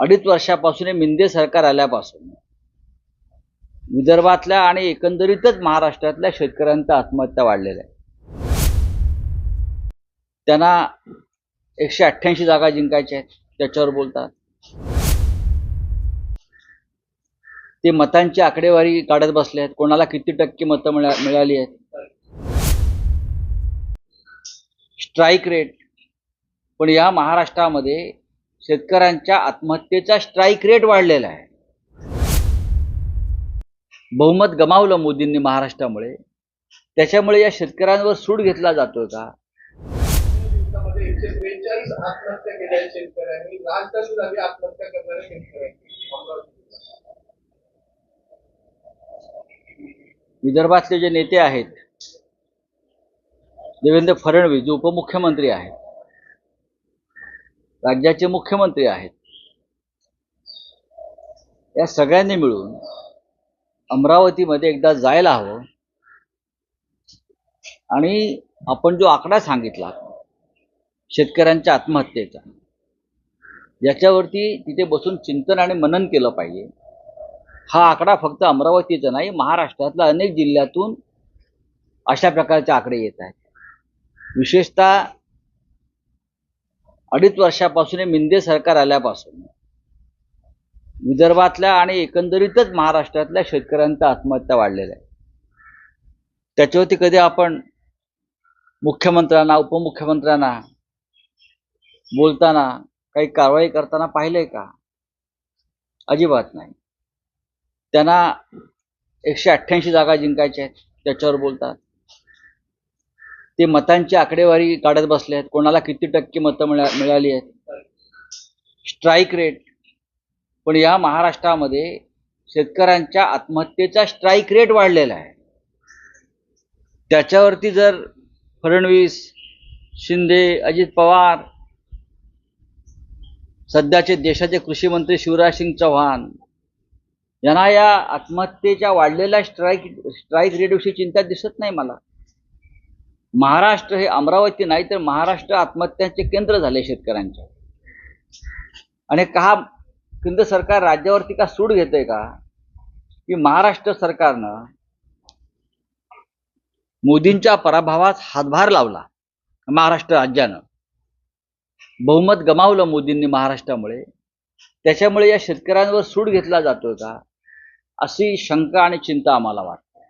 अडीच वर्षापासून मिंदे सरकार आल्यापासून. विदर्भातल्या आणि एकंदरीतच महाराष्ट्रातल्या शेतकऱ्यांच्या आत्महत्या वाढलेल्या आहेत त्यांना एकशे अठ्ठ्याऐंशी जागा जिंकायच्या आहेत त्याच्यावर बोलतात. ते मतांची आकडेवारी काढत बसले आहेत. कोणाला किती टक्के मतं मिळा मिळाली आहेत? स्ट्राईक रेट पण या महाराष्ट्रामध्ये शेतकऱ्यांच्या आत्महत्येचा स्ट्राईक रेट वाढलेला आहे. बहुमत गमावलं मोदींनी महाराष्ट्रामुळे. त्याच्यामुळे या शेतकऱ्यांवर सूड घेतला जातोय का? विदर्भातले जे नेते आहेत देवेंद्र फडणवीस जे उपमुख्यमंत्री आहेत राज्याचे मुख्यमंत्री आहेत. या सगळ्यांनी मिळून अमरावतीमध्ये एकदा जायला हवं. आणि आपण जो आकडा सांगितला शेतकऱ्यांच्या आत्महत्येचा याच्यावरती तिथे बसून चिंतन आणि मनन केलं पाहिजे. हा आकडा फक्त अमरावतीचा नाही महाराष्ट्रातल्या अनेक जिल्ह्यातून अशा प्रकारचे आकडे येत आहेत. विशेषतः अडीच वर्षापासून मिंदे सरकार आल्यापासून. विदर्भातल्या आणि एकंदरीतच महाराष्ट्रातल्या शेतकऱ्यांच्या आत्महत्या वाढलेल्या आहे. त्याच्यावरती कधी आपण मुख्यमंत्र्यांना उपमुख्यमंत्र्यांना बोलताना काही कारवाई करताना पाहिलंय का? अजिबात नाही. त्यांना एकशे अठ्ठ्याऐंशी जागा जिंकायच्या आहेत त्याच्यावर बोलतात. ते मतांची आकडेवारी काढत बसले आहेत कोणाला किती टक्के मतं मिळा मिळाली आहेत? स्ट्राईक रेट पण या महाराष्ट्रामध्ये शेतकऱ्यांच्या आत्महत्येचा स्ट्राईक रेट वाढलेला आहे. त्याच्यावरती जर फडणवीस शिंदे अजित पवार सध्याचे देशाचे कृषी मंत्री शिवराज सिंग चौहान यांना या आत्महत्येच्या वाढलेल्या स्ट्राईक स्ट्राईक रेटविषयी चिंता दिसत नाही मला. महाराष्ट्र हे अमरावती नाही तर महाराष्ट्र आत्महत्यांचे केंद्र झाले शेतकऱ्यांचे. आणि का केंद्र सरकार राज्यावरती का सूड घेतोय का? की महाराष्ट्र सरकारनं मोदींच्या पराभवात हातभार लावला महाराष्ट्र राज्यानं. बहुमत गमावलं मोदींनी महाराष्ट्रामुळे. त्याच्यामुळे या शेतकऱ्यांवर सूड घेतला जातोय का? अशी शंका आणि चिंता आम्हाला वाटते.